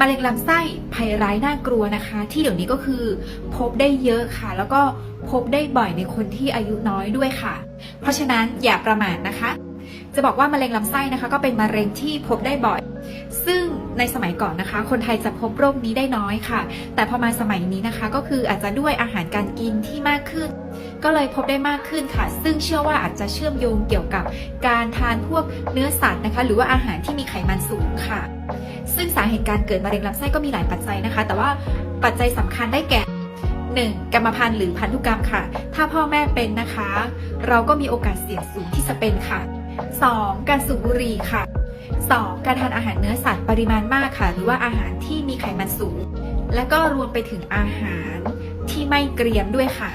มะเร็งลำไส้ภัยร้ายน่ากลัวนะคะ ที่เดี๋ยวนี้ก็คือพบได้เยอะค่ะ แล้วก็พบได้บ่อยในคนที่อายุน้อยด้วยค่ะ เพราะฉะนั้นอย่าประมาทนะคะ จะบอกว่ามะเร็งลำไส้นะคะ ก็เป็นมะเร็งที่พบได้บ่อย ซึ่งในสมัยก่อนนะคะ คนไทยจะพบโรคนี้ได้น้อยค่ะ แต่พอมาสมัยนี้นะคะ ก็คืออาจจะด้วยอาหารการกินที่มากขึ้น ก็เลยพบได้มากขึ้นค่ะ ซึ่งเชื่อว่าอาจจะเชื่อมโยงเกี่ยวกับการทานพวกเนื้อสัตว์นะคะ หรือว่าอาหารที่มีไขมันสูงค่ะ ซึ่งสาเหตุการเกิดมะเร็งลำไส้ก็มีหลายปัจจัยนะคะ แต่ว่าปัจจัยสำคัญได้แก่ 1. กรรมพันธุ์หรือพันธุกรรมค่ะ ถ้าพ่อแม่เป็นนะคะ เราก็มีโอกาสเสี่ยงสูงที่จะเป็นค่ะ 2. การสูบบุหรี่ค่ะ 2. การทานอาหารเนื้อสัตว์ปริมาณมากค่ะ หรือว่าอาหารที่มีไขมันสูง และก็รวมไปถึงอาหารที่ไม่เกรียมด้วยค่ะ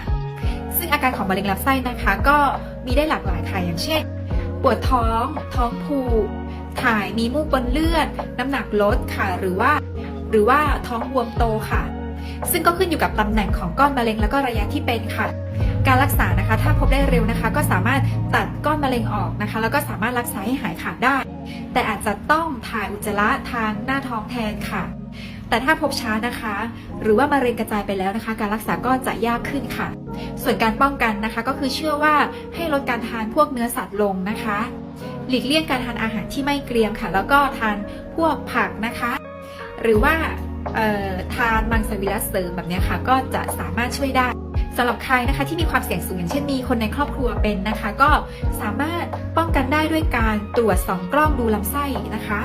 ซึ่งอาการของมะเร็งลำไส้นะคะ ก็มีได้หลากหลายค่ะอย่างเช่น ปวดท้อง ท้องผูก ถ่ายมีมูกบนเลือด น้ำหนักลดค่ะ หรือว่า หรือว่าท้องบวมโตค่ะ ซึ่งก็ขึ้นอยู่กับตำแหน่งของก้อนมะเร็งแล้วก็ระยะที่เป็นค่ะ การรักษานะคะ ถ้าพบได้เร็วนะคะ ก็สามารถตัดก้อนมะเร็งออกนะคะ แล้วก็สามารถรักษาให้หายขาดได้ แต่อาจจะต้องถ่ายอุจจาระทางหน้าท้องแทนค่ะ แต่ถ้าพบช้านะคะ หรือว่ามะเร็งกระจายไปแล้วนะคะ การรักษาก็จะยากขึ้นค่ะ ส่วนการป้องกันนะคะ ก็คือเชื่อว่าให้ลดการทานพวกเนื้อสัตว์ลงนะคะ หลีกเลี่ยงการทานอาหารที่ไม่เกรียมค่ะ แล้วก็ทานพวกผักนะคะ หรือว่าทานมังสวิรัตเสริมแบบนี้ค่ะ ก็จะสามารถช่วยได้สำหรับใครนะคะที่มีความเสี่ยงสูงอย่างเช่นมีคนในครอบครัวเป็นนะคะ ก็สามารถป้องกันได้ด้วยการตรวจสองกล้องดูลำไส้นะคะ